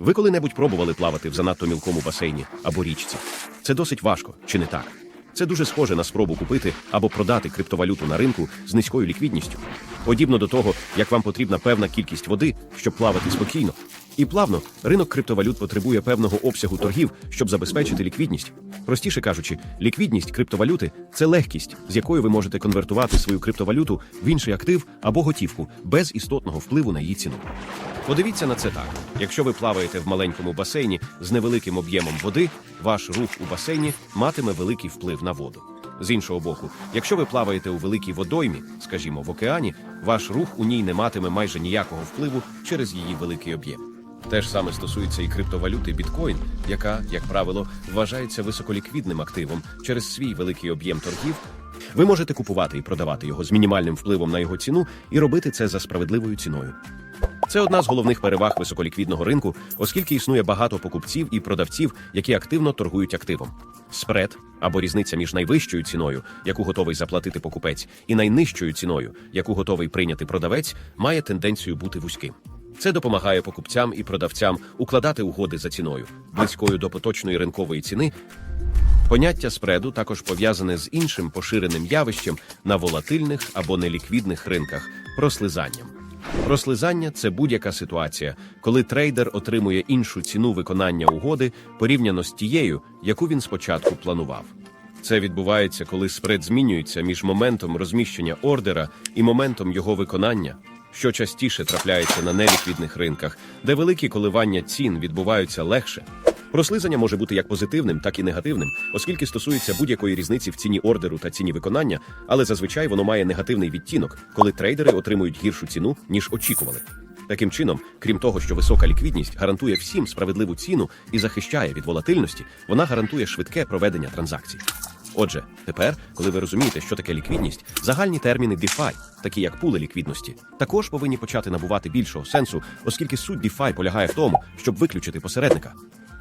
Ви коли-небудь пробували плавати в занадто мілкому басейні або річці? Це досить важко, чи не так? Це дуже схоже на спробу купити або продати криптовалюту на ринку з низькою ліквідністю. Подібно до того, як вам потрібна певна кількість води, щоб плавати спокійно. І плавно ринок криптовалют потребує певного обсягу торгів, щоб забезпечити ліквідність. Простіше кажучи, ліквідність криптовалюти це легкість, з якою ви можете конвертувати свою криптовалюту в інший актив або готівку без істотного впливу на її ціну. Подивіться на це так: якщо ви плаваєте в маленькому басейні з невеликим об'ємом води, ваш рух у басейні матиме великий вплив на воду. З іншого боку, якщо ви плаваєте у великій водоймі, скажімо, в океані, ваш рух у ній не матиме майже ніякого впливу через її великий об'єм. Те ж саме стосується і криптовалюти біткоін, яка, як правило, вважається високоліквідним активом через свій великий об'єм торгів. Ви можете купувати і продавати його з мінімальним впливом на його ціну і робити це за справедливою ціною. Це одна з головних переваг високоліквідного ринку, оскільки існує багато покупців і продавців, які активно торгують активом. Спред або різниця між найвищою ціною, яку готовий заплатити покупець, і найнижчою ціною, яку готовий прийняти продавець, має тенденцію бути вузьким. Це допомагає покупцям і продавцям укладати угоди за ціною, близькою до поточної ринкової ціни. Поняття спреду також пов'язане з іншим поширеним явищем на волатильних або неліквідних ринках прослизанням. Прослизання це будь-яка ситуація, коли трейдер отримує іншу ціну виконання угоди порівняно з тією, яку він спочатку планував. Це відбувається, коли спред змінюється між моментом розміщення ордера і моментом його виконання, що частіше трапляється на неліквідних ринках, де великі коливання цін відбуваються легше. Прослизання може бути як позитивним, так і негативним, оскільки стосується будь-якої різниці в ціні ордеру та ціні виконання, але зазвичай воно має негативний відтінок, коли трейдери отримують гіршу ціну, ніж очікували. Таким чином, крім того, що висока ліквідність гарантує всім справедливу ціну і захищає від волатильності, вона гарантує швидке проведення транзакцій. Отже, тепер, коли ви розумієте, що таке ліквідність, загальні терміни DeFi, такі як пули ліквідності, також повинні почати набувати більшого сенсу, оскільки суть DeFi полягає в тому, щоб виключити посередника.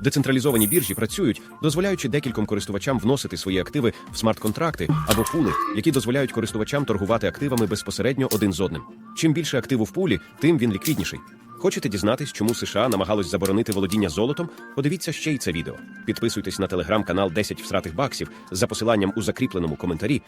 Децентралізовані біржі працюють, дозволяючи декільком користувачам вносити свої активи в смарт-контракти або пули, які дозволяють користувачам торгувати активами безпосередньо один з одним. Чим більше активу в пулі, тим він ліквідніший. Хочете дізнатись, чому США намагалось заборонити володіння золотом? Подивіться ще й це відео. Підписуйтесь на телеграм-канал 10 всратих баксів за посиланням у закріпленому коментарі